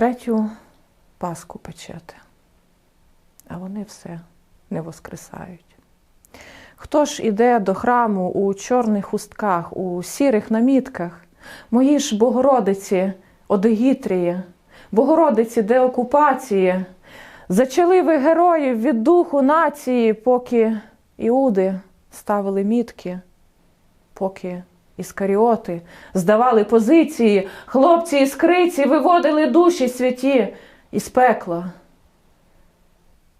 Третю Пасху печете, а вони все не воскресають. Хто ж іде до храму у чорних хустках, у сірих намітках, мої ж Богородиці, Одегітрії, Богородиці деокупації, зачали ви героїв від духу нації, поки іуди ставили мітки, поки іскаріоти здавали позиції, хлопці із криці виводили душі святі із пекла.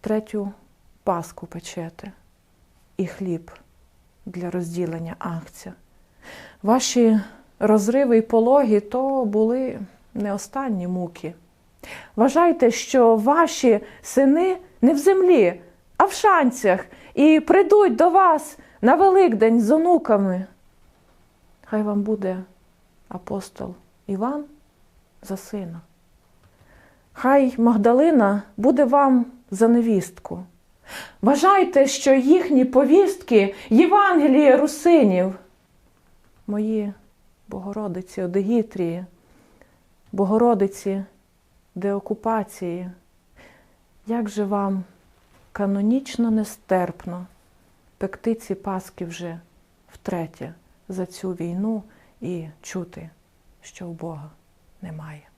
Третю паску печете і хліб для розділення акція. Ваші розриви і пологи то були не останні муки. Вважайте, що ваші сини не в землі, а в шанцях, і прийдуть до вас на Великдень з онуками. Хай вам буде апостол Іван за сина. Хай Магдалина буде вам за невістку. Вважайте, що їхні повістки Євангеліє русинів, мої Богородиці Одегітрії, Богородиці деокупації, як же вам канонічно нестерпно пекти ці паски вже втретє за цю війну і чути, що у Бога немає.